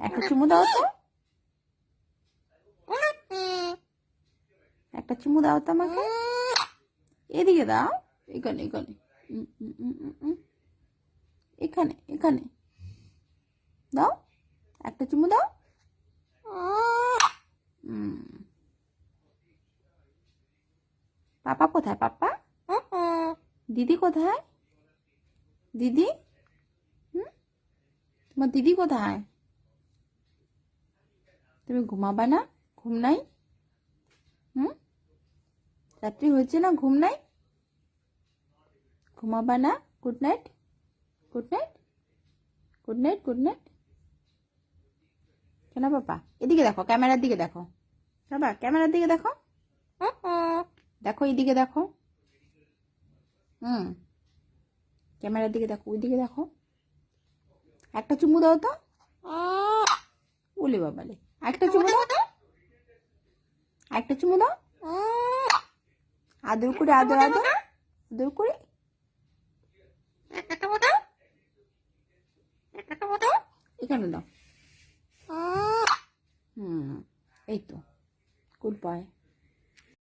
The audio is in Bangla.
একটা চুমু দাও তো। একটা চুমু দাও তো আমাকে। এদিকে দাও। এখানে এখানে। এখানে এখানে। দাও। একটা চুমু দাও। পাপা কোথায়, পাপা? দিদি কোথায়? দিদি? তোমার দিদি কোথায়? তুমি ঘুমাবা না? ঘুম নাই? হুম? রাত্রি হয়েছে না, ঘুম নাই? ঘুমাবা না? Good night good night good night good night কেন বাবা? এদিকে দেখো, ক্যামেরার দিকে দেখো। বাবা, ক্যামেরার দিকে দেখো। দেখো এদিকে দেখো। হুম। ক্যামেরার দিকে দেখো, ওইদিকে দেখো। একটা চুমু দাও তো। ওলে বাবালে। একটা চুমু দাও। একটা চুমু দাও। আদর করে, আদর আদর। আদর করে। এখানে দাও। হুম, এই তো। Good boy